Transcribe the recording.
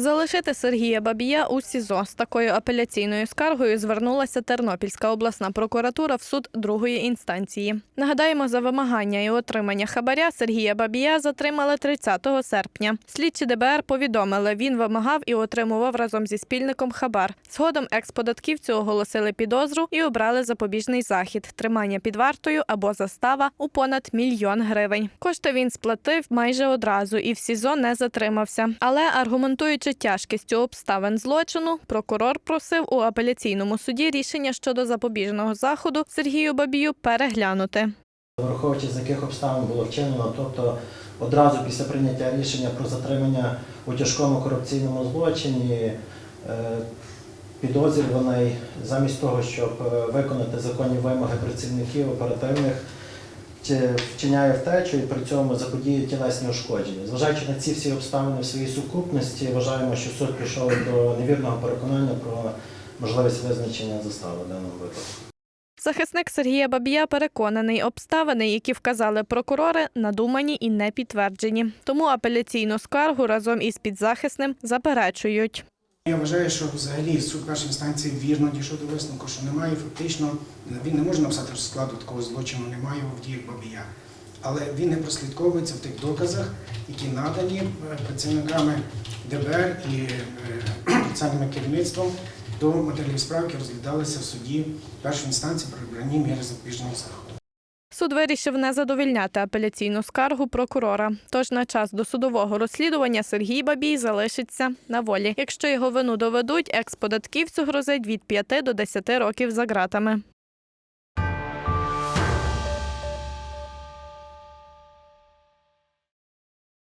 Залишити Сергія Бабія у СІЗО з такою апеляційною скаргою звернулася Тернопільська обласна прокуратура в суд другої інстанції. Нагадаємо, за вимагання і отримання хабаря Сергія Бабія затримали 30 серпня. Слідчі ДБР повідомили, він вимагав і отримував разом зі спільником хабар. Згодом експодатківцю оголосили підозру і обрали запобіжний захід тримання під вартою або застава у понад мільйон гривень. Кошти він сплатив майже одразу і в СІЗО не затримався. Але аргументуючи тяжкістю обставин злочину, прокурор просив у апеляційному суді рішення щодо запобіжного заходу Сергію Бабію переглянути. Враховуючи, з яких обставин було вчинено, тобто одразу після прийняття рішення про затримання у тяжкому корупційному злочині, е, підозрюваний замість того, щоб е, виконати законні вимоги працівників оперативних, вчиняє втечу і при цьому заподіє тілесні ушкодження. Зважаючи на ці всі обставини в своїй сукупності, вважаємо, що суд пішов до невірного переконання про можливість визначення застави в даному випадку. Захисник Сергія Бабія переконаний, обставини, які вказали прокурори, надумані і не підтверджені. Тому апеляційну скаргу разом із підзахисним заперечують. Я вважаю, що взагалі суд першої інстанції вірно дійшов до висновку, що немає фактично, він не може написати, складу такого злочину немає в діях Бабія. Але він не прослідковується в тих доказах, які надані е, працівниками ДБР і е, спеціальним керівництвом до матеріалів справ, які розглядалися в суді першої інстанції при обранні міри запобіжного заходу. Суд вирішив не задовільняти апеляційну скаргу прокурора. Тож на час досудового розслідування Сергій Бабій залишиться на волі. Якщо його вину доведуть, експодатківцю грозить від 5 до 10 років за ґратами.